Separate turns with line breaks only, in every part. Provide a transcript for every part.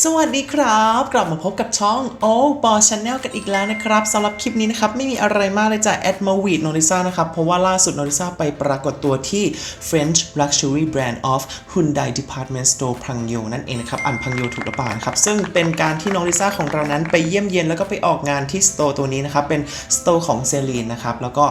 สวัสดีครับ กลับมาพบกับช่องโอ้ปอชาแนลกันอีกแล้วนะครับสำหรับคลิปนี้นะครับ ไม่มีอะไรมากเลยจากแอดมาวีดโนริซ่านะครับ เพราะว่าล่าสุดโนริซ่าไปปรากฏตัวที่ French Luxury Brand of Hyundai Department Store พังโยนั่นเองนะครับอ่านพังโยถูกหรือเปล่านครับ ซึ่งเป็นการที่โนริซ่าของเรานั้นไปเยี่ยมเยียนแล้วก็ไปออกงานที่สโตร์ตัวนี้นะครับ เป็นสโตร์ของเซรีนนะครับ แล้วก็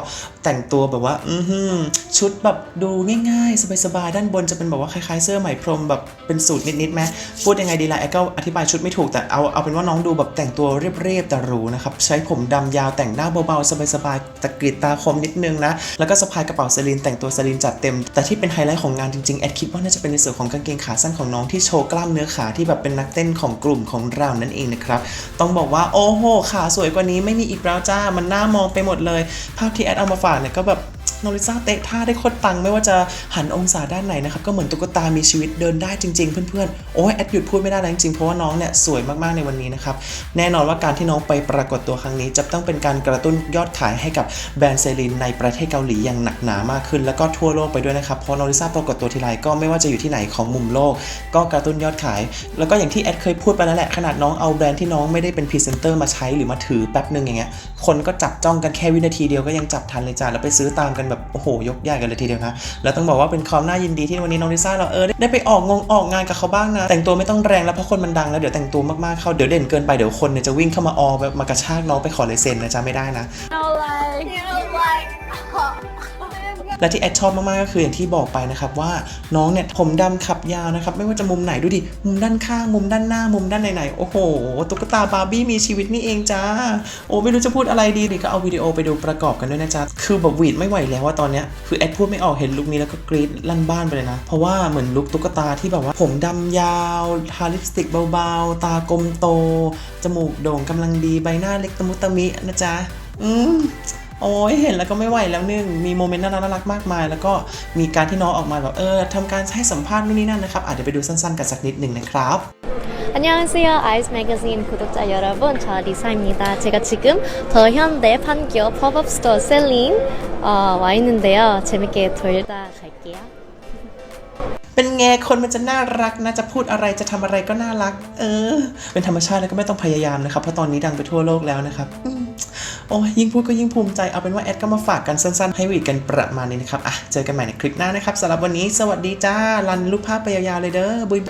แต่งตัวแบบว่าอือหือชุดแบบดูง่ายๆ สบายๆด้านบนจะเป็นแบบว่าคล้ายๆเสื้อไหมพรมแบบเป็นสูตรนิดๆไหมพูดยังไงดีล่ะแอดก็อธิบายชุดไม่ถูกแต่เอาเอาเป็นว่าน้องดูแบบแต่งตัวเรียบๆแต่หรูนะครับ ใช้ผมดำยาวแต่งหน้าเบาๆ สบายๆแต่กรีดตาคมนิดนึงนะ แล้วก็สะพายกระเป๋าเซรีนแต่งตัวเซรีนจัดเต็ม แต่ที่เป็นไฮไลท์ของงานจริงๆ แอดคิดว่าน่าจะเป็นในส่วนของกางเกงขาสั้นของน้องที่โชว์กล้ามเนื้อขาที่แบบเป็นนักเต้นของกลุ่มของเรานั่นเองนะครับ ต้องบอกว่าโอ้โหขาสวยกว่านี้ไม่มีอีกแล้วจ้ามันน่ามองไปหมดเลย ภาพที่แอดเอามาฝากเนี่ยก็แบบ โนริซ่าเตะท่าได้โคตรปังไม่ว่าจะหันองศาด้านไหนนะครับ ก็เหมือนตุ๊กตามีชีวิตเดินได้จริงๆ เพื่อนๆ โอ้ยแอดหยุดพูดไม่ได้แล้วจริงๆ เพราะว่าน้องเนี่ยสวยมากๆในวันนี้นะครับ แน่นอนว่าการที่น้องไปปรากฏตัวครั้งนี้ จะต้องเป็นการกระตุ้นยอดขายให้กับแบรนด์เซรินในประเทศเกาหลีอย่างหนักหนามากขึ้น แล้วก็ทั่วโลกไปด้วยนะครับเพราะโนริซ่าปรากฏตัวทีไรก็ไม่ว่าจะอยู่ที่ไหนของมุมโลก ก็กระตุ้นยอดขาย แล้วก็อย่างที่แอดเคยพูดไปแล้วแหละขนาดน้องเอาแบรนด์ที่น้องไม่ได้เป็นพรีเซนเตอร์มาใช้หรือมาถือแป๊บนึงอย่างเงี้ยคนก็จับจ้องกันแค่วินาทีเดียวก็ยังจับทันเลยจ้าแล้วไปซื้อตามกันแบบโอ้โหยกใหญ่กันเลยทีเดียวนะแล้วต้องบอกว่าเป็นความน่ายินดีที่วันนี้น้องลิซ่าเราเออได้ไปออกงงออกงานกับเขาบ้างนะแต่งตัวไม่ต้องแรงแล้วเพราะคนมันดังแล้วเดี๋ยวแต่งตัวมากๆเขาเดี๋ยวเด่นเกินไปเดี๋ยวคนเนี่ยจะวิ่งเข้ามาออแบบมากระชากน้องไปขอลายเซ็นนะจ๊ะไม่ได้นะ และที่แอดชอบมากๆก็คืออย่างที่บอกไปนะครับว่าน้องเนี่ยผมดำขับยาวนะครับไม่ว่าจะมุมไหนดูดิมุมด้านข้างมุมด้านหน้ามุมด้านไหนๆโอ้โหตุ๊กตาบาร์บี้มีชีวิตนี่เองจ้าโอ้ไม่รู้จะพูดอะไรดีดิก็เอาวิดีโอไปดูประกอบกันด้วยนะจ๊ะคือแบบวีดไม่ไหวแล้วว่าตอนเนี้ยคือแอดพูดไม่ออกเห็นลุคนี้แล้วก็กรี๊ดลั่นบ้านไปเลยนะ เพราะว่าเหมือนลุคตุ๊กตาที่แบบว่าผมดำยาวทาลิปสติกเบาๆ ตากลมโต จมูกโด่งกำลังดีใบหน้าเล็กตะมุตะมินะจ๊ะอืม โอ้ยเห็นแล้วก็ไม่ไหวแล้วหนึ่งมีโมเมนต์น่ารักน่ารักมากมาย แล้วก็มีการที่น้องออกมาแบบเออทำการให้สัมภาษณ์นู่นนี่นั่นนะครับอาจจะเดี๋ยวไปดูสั้นๆกันสักนิดหนึ่งนะครับ
안녕하세요 아이스 매거진 구독자 여러분 저 리사입니다 제가 지금 더 현대 판교 팝업 스토어 셀링 어, 와 있는데요 재밌게 돌다 갈게요
เป็นไงคนมันจะน่ารักนะจะพูดอะไรจะทำอะไรก็น่ารัก เออ เป็นธรรมชาติแล้วก็ไม่ต้องพยายามนะครับเพราะตอนนี้ดังไปทั่วโลกแล้วนะครับโอ้ยยิ่งพูดก็ยิ่งภูมิใจเอาเป็นว่าแอดก็มาฝากกันสั้นๆ ให้วีดกันประมาณนี้นะครับอะเจอกันใหม่ในคลิปหน้านะครับสำหรับวันนี้สวัสดีจ้ารันรูปภาพไปยาวๆเลยเด้อบุย